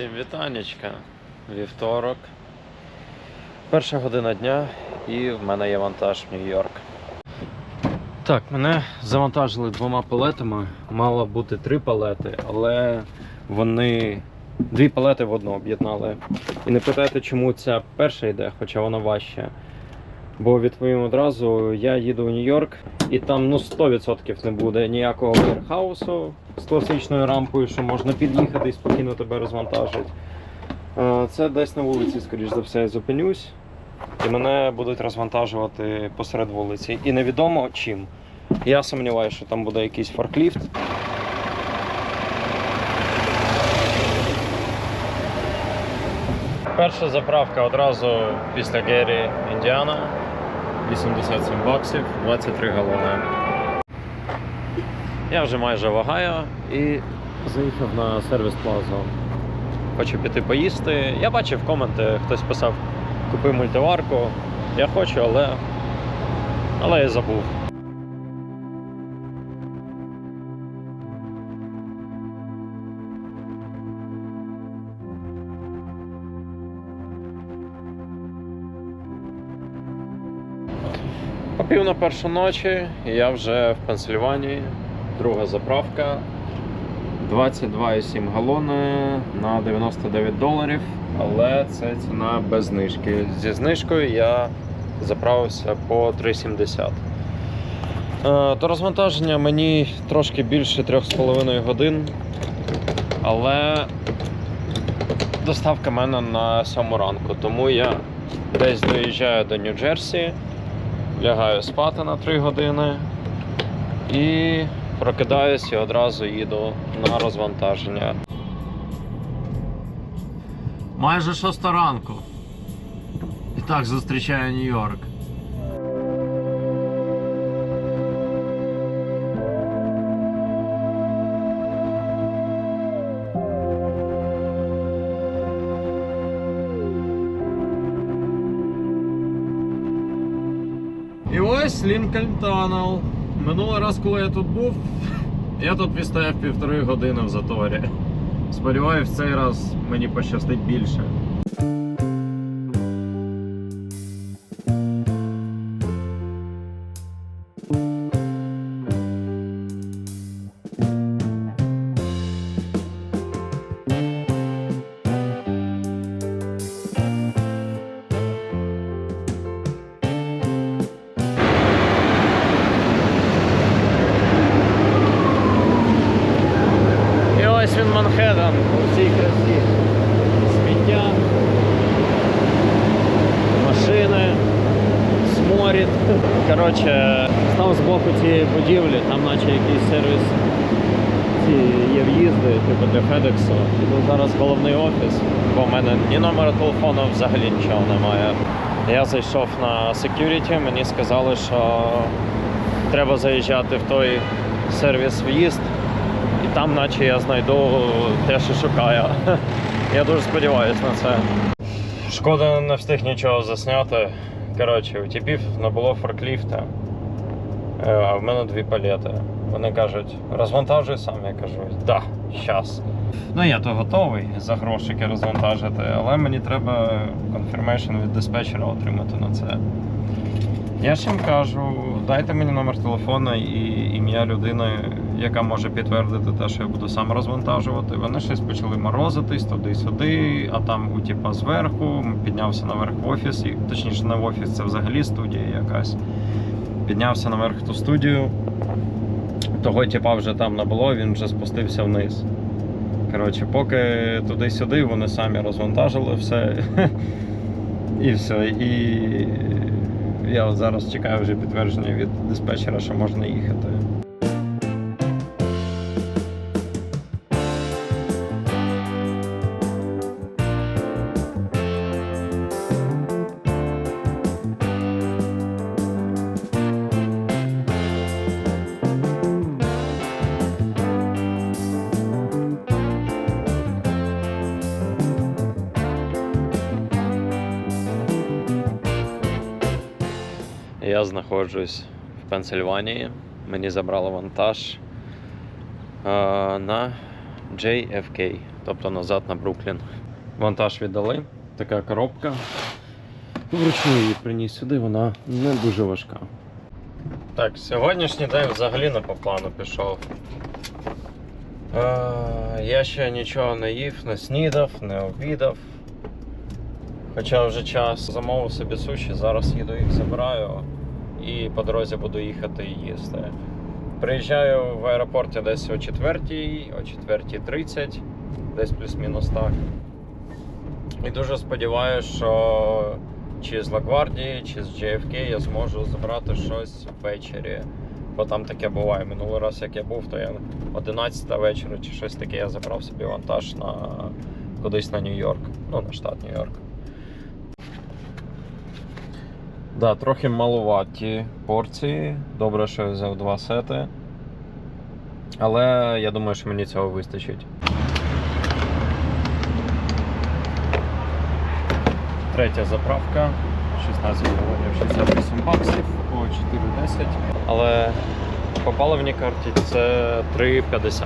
Всім вітанечка. Вівторок. Перша година дня і в мене є вантаж в Нью-Йорк. Так, мене завантажили двома палетами. Мало бути три палети, але вони дві палети в одну об'єднали. І не питайте, чому ця перша йде, хоча вона важча. Бо відповім одразу, я їду в Нью-Йорк, і там ну 100% не буде ніякого вейрхаусу з класичною рампою, що можна під'їхати і спокійно тебе розвантажить. Е, Це десь на вулиці, скоріш за все, я зупинюсь. І мене будуть розвантажувати посеред вулиці. І невідомо чим. Я сумніваюся, що там буде якийсь форкліфт. Перша заправка одразу після Гері Індіана. 87 баксів, 23 галони. Я вже майже вагаю і заїхав на сервіс плазу. Хочу піти поїсти. Я бачив коменти, хтось писав, купи мультиварку. Я хочу, але. Але я забув. Пів на першу ночі я вже в Пенсильванії. Друга заправка. 22,7 галони на 99 доларів, але це ціна без знижки. Зі знижкою я заправився по 3,70. Е, До розвантаження мені трошки більше 3,5 годин, але доставка в мене на 7 ранку, тому я десь доїжджаю до Нью-Джерсі, лягаю спати на 3 години і прокидаюсь і одразу їду на розвантаження. Майже шоста ранку. І так зустрічаю Нью-Йорк. Ось Лінкольн Танел. Минулий раз, коли я тут був, я тут відстояв півтори години в заторі. Сподіваюсь, в цей раз мені пощастить більше. Ось він Манхеттен у всій красі. Сміття, машини, сморід. Коротше, став з боку цієї будівлі, там наче якийсь сервіс ці є в'їзди, типу для Федексу. Іду зараз головний офіс, бо в мене ні номера телефону взагалі нічого немає. Я зайшов на security, мені сказали, що треба заїжджати в той сервіс в'їзд. Там, наче я знайду те, що шукаю. Я дуже сподіваюся на це. Шкода, не встиг нічого засняти. Коротше, у типів не було форкліфта, Е, а в мене дві палети. Вони кажуть, розвантажуй сам. Я кажу, да, щас. Ну я то готовий за грошики розвантажити, але мені треба confirmation від диспетчера отримати на це. Я ж їм кажу, дайте мені номер телефона і ім'я людини, яка може підтвердити те, що я буду сам розвантажувати. Вони щось почали морозитись туди-сюди, а там у типа зверху піднявся наверх в офіс, і, точніше не в офіс, це взагалі студія якась. Піднявся наверх ту студію. Того типа вже там не було, він вже спустився вниз. Коротше, поки туди-сюди вони самі розвантажили все. І все. І я зараз чекаю вже підтвердження від диспетчера, що можна їхати. Я знаходжусь в Пенсильванії. Мені забрали вантаж е, на JFK. тобто назад на Бруклін. Вантаж віддали. Така коробка. Вручну її приніс сюди, вона не дуже важка. Так, сьогоднішній день взагалі не по плану пішов. Е, я ще нічого не їв, не снідав, не обідав. Хоча вже час замовив собі суші, зараз їду їх забираю і по дорозі буду їхати і їсти. Приїжджаю в аеропорті десь о 4, о 4.30, десь плюс-мінус так. І дуже сподіваюся, що чи з Лагвардії, чи з JFK я зможу забрати щось ввечері. Бо там таке буває. Минулий раз, як я був, то я 11 вечора чи щось таке, я забрав собі вантаж на кудись на Нью-Йорк. Ну, на штат Нью-Йорк. Да, трохи малуваті порції. Добре, що я взяв два сети. Але я думаю, що мені цього вистачить. Третя заправка. 16 доларів 68 баксів по 4,10. Але по паливній карті це 3,50.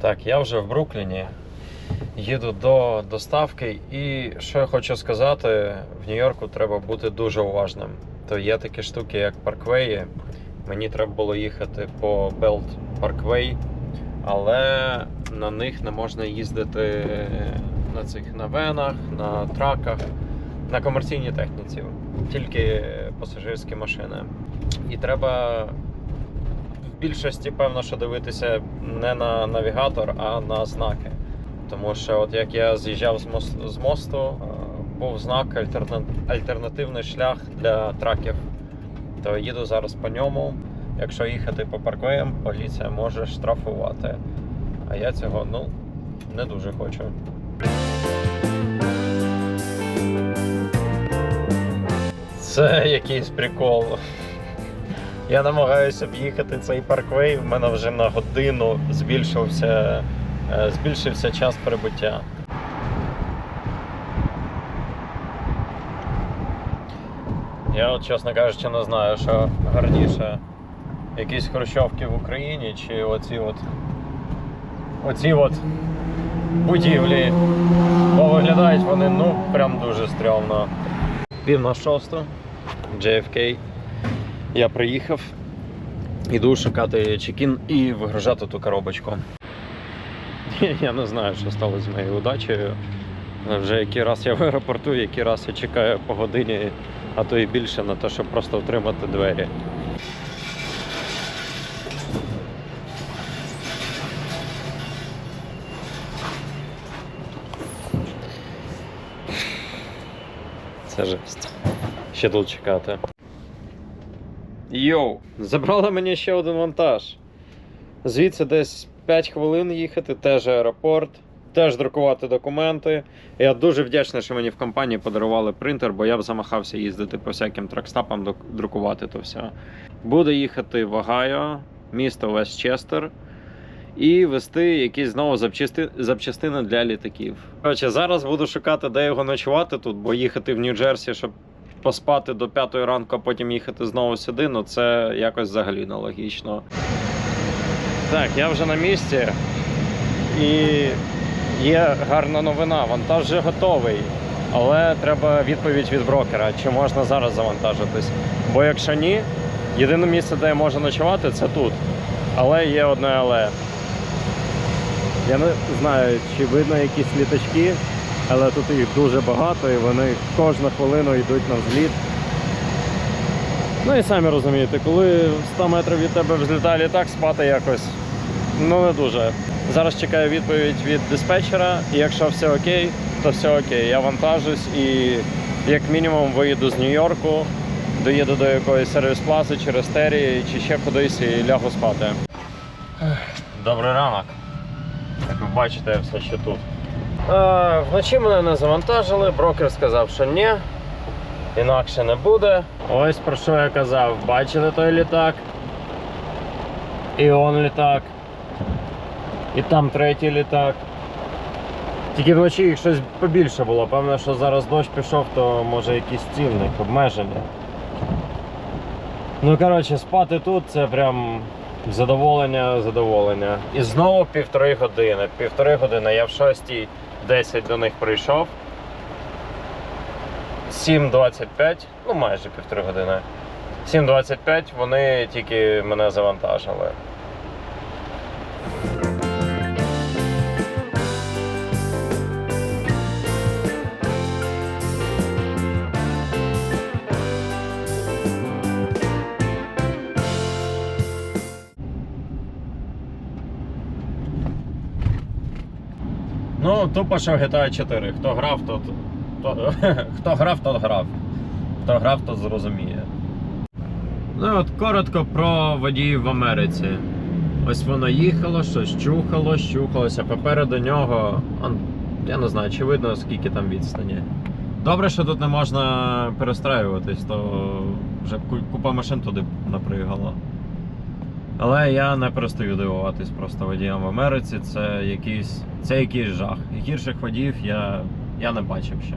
Так, я вже в Брукліні. Їду до доставки, і що я хочу сказати, в Нью-Йорку треба бути дуже уважним. То є такі штуки, як парквеї. Мені треба було їхати по Belt Parkway, але на них не можна їздити на цих на венах, на траках, на комерційній техніці, тільки пасажирські машини. І треба в більшості, певно, що дивитися не на навігатор, а на знаки. Тому що, от як я з'їжджав з мосту, з мосту е, був знак альтерна- альтернативний шлях для траків. То їду зараз по ньому. Якщо їхати по парквеям, поліція може штрафувати. А я цього ну, не дуже хочу. Це якийсь прикол. Я намагаюся об'їхати цей парквей, в мене вже на годину збільшився, збільшився час прибуття. Я от, чесно кажучи, не знаю, що гарніше. Якісь хрущовки в Україні чи оці от оці от будівлі. Бо виглядають вони ну прям дуже стрьомно. Пів на шосту, JFK. Я приїхав. Іду шукати чекін і вигружати ту коробочку. Я не знаю, що стало з моєю удачею. Вже який раз я в аеропорту, який раз я чекаю по годині, а то і більше на те, щоб просто отримати двері. Це жесть. Ще тут чекати. Йоу, забрали мені ще один вантаж. Звідси десь 5 хвилин їхати, теж аеропорт, теж друкувати документи. Я дуже вдячний, що мені в компанії подарували принтер, бо я б замахався їздити по всяким тракстапам, друкувати то все. Буду їхати в Огайо, місто Вестчестер. І вести якісь знову запчасти... запчастини для літаків. Коротше, зараз буду шукати, де його ночувати тут, бо їхати в Нью-Джерсі, щоб поспати до п'ятої ранку, а потім їхати знову сюди, ну це якось взагалі нелогічно. Так, я вже на місці. І є гарна новина. Вантаж вже готовий. Але треба відповідь від брокера, чи можна зараз завантажитись. Бо якщо ні, єдине місце, де я можу ночувати, це тут. Але є одне але. Я не знаю, чи видно якісь літачки, але тут їх дуже багато і вони кожну хвилину йдуть на взліт. Ну і самі розумієте, коли 100 метрів від тебе взлітає літак, спати якось ну не дуже. Зараз чекаю відповідь від диспетчера, і якщо все окей, то все окей. Я вантажусь і як мінімум виїду з Нью-Йорку, доїду до якоїсь сервіс-плази чи рестерії, чи ще кудись і лягу спати. Добрий ранок. Як ви бачите, я все ще тут. А, вночі мене не завантажили, брокер сказав, що ні, інакше не буде. Ось про що я казав. Бачили той літак? І он літак. І там третій літак. Тільки вночі їх щось побільше було. Певно, що зараз дощ пішов, то може якісь цінник, обмеження. Ну коротше, спати тут це прям Задоволення, задоволення. І знову півтори години. Півтори години. Я в 6.10 до них прийшов. 7.25, ну майже півтори години. 7.25 вони тільки мене завантажили. Ну, тупо що GTA 4. Хто грав, тот, то, хто грав, тот грав. Хто грав, тот зрозуміє. Ну от коротко про водіїв в Америці. Ось воно їхало, щось чухало, щухалося. Попереду нього. он, Я не знаю, чи видно, скільки там відстані. Добре, що тут не можна перестраюватись, то вже купа машин туди напригало. Але я не перестаю дивуватись просто водіям в Америці. Це якийсь, це якийсь жах. Гірших водіїв я, я не бачив ще.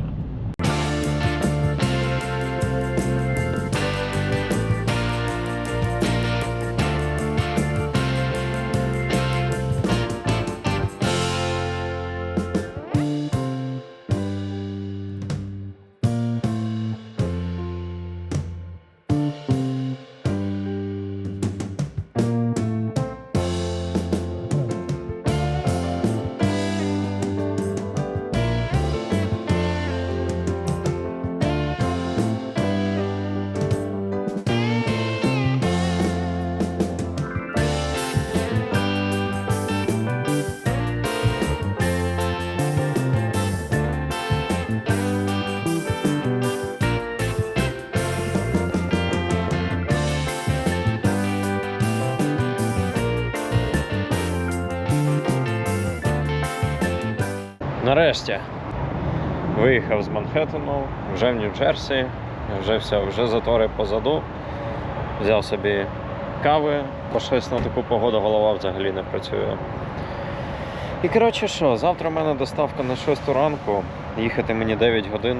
Нарешті виїхав з Манхеттену, вже в Нью-Джерсі, вже все, вже затори позаду. Взяв собі кави, бо щось на таку погоду голова взагалі не працює. І коротше що, завтра в мене доставка на 6 ранку, їхати мені 9 годин.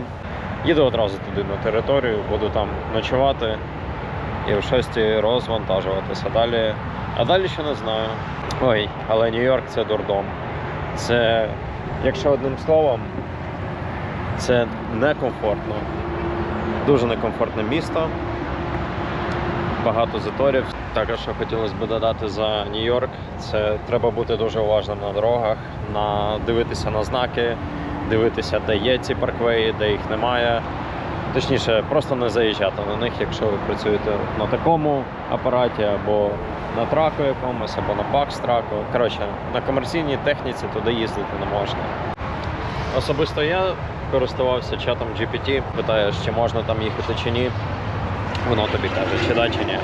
Їду одразу туди на територію, буду там ночувати і в 6 розвантажуватися. Далі. А далі ще не знаю. Ой, але Нью-Йорк це дурдом. Це, якщо одним словом, це некомфортно. Дуже некомфортне місто. Багато заторів. Також що хотілося б додати за Нью-Йорк. Це треба бути дуже уважним на дорогах, на дивитися на знаки, дивитися, де є ці парквеї, де їх немає. Точніше, просто не заїжджати на них, якщо ви працюєте на такому апараті або на траку якомусь, або на бакс-траку. Коротше, на комерційній техніці туди їздити не можна. Особисто я користувався чатом GPT, питаєш, чи можна там їхати чи ні. Воно тобі каже, чи да, чи ні.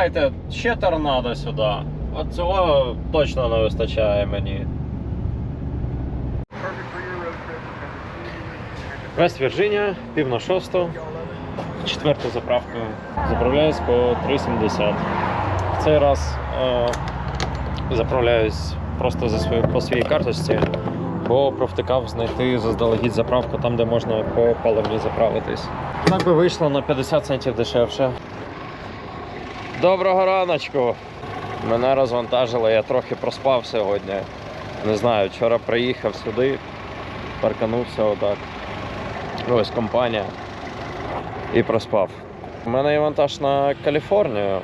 Давайте ще торнадо сюди. От цього точно не вистачає мені. Вест Вірджинія, пів на шосту, четверта заправка. Заправляюсь по 3,70. В цей раз е, заправляюсь просто за свою, по своїй карточці, бо провтикав знайти заздалегідь заправку там, де можна по паливні заправитись. Так би вийшло на 50 центів дешевше. Доброго раночку! Мене розвантажили, я трохи проспав сьогодні. Не знаю, вчора приїхав сюди, парканувся отак. Ось компанія. І проспав. У мене є вантаж на Каліфорнію.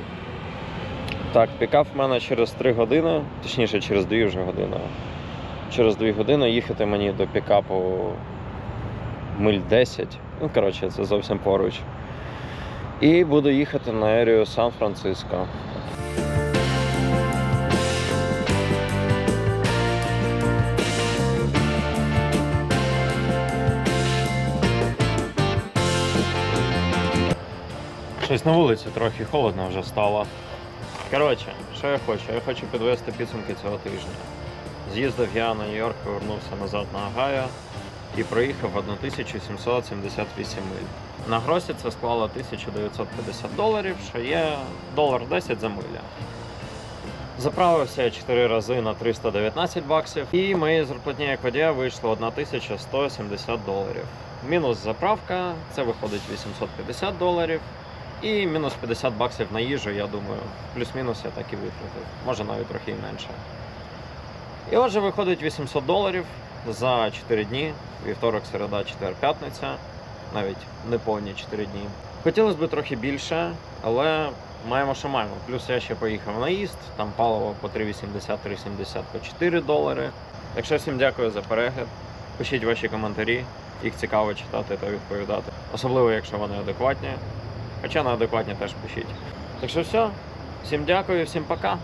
Так, пікап в мене через 3 години, точніше через 2 вже години. Через 2 години їхати мені до пікапу миль 10. Ну, коротше, це зовсім поруч. І буду їхати на ерію Сан-Франциско. Щось на вулиці трохи холодно вже стало. Коротше, що я хочу? Я хочу підвести підсумки цього тижня. З'їздив я на Нью-Йорк, повернувся назад на Агаю і проїхав 1778 миль. На гросі це склало 1950 доларів, що є долар 10 за миля. Заправився я 4 рази на 319 баксів, і моєї зарплатні як водія вийшло 1170 доларів. Мінус заправка, це виходить 850 доларів. І мінус 50 баксів на їжу, я думаю, плюс-мінус я так і витратив. Може навіть трохи і менше. І отже, виходить 800 доларів за 4 дні, вівторок, середа, четвер, п'ятниця, навіть не повні 4 дні. Хотілося б трохи більше, але маємо, що маємо. Плюс я ще поїхав на їзд, там паливо по 3,80, 3,70 по 4 долари. Так що всім дякую за перегляд. Пишіть ваші коментарі, їх цікаво читати та відповідати. Особливо, якщо вони адекватні. Хоча неадекватні теж пишіть. Так що все, всім дякую, всім пока.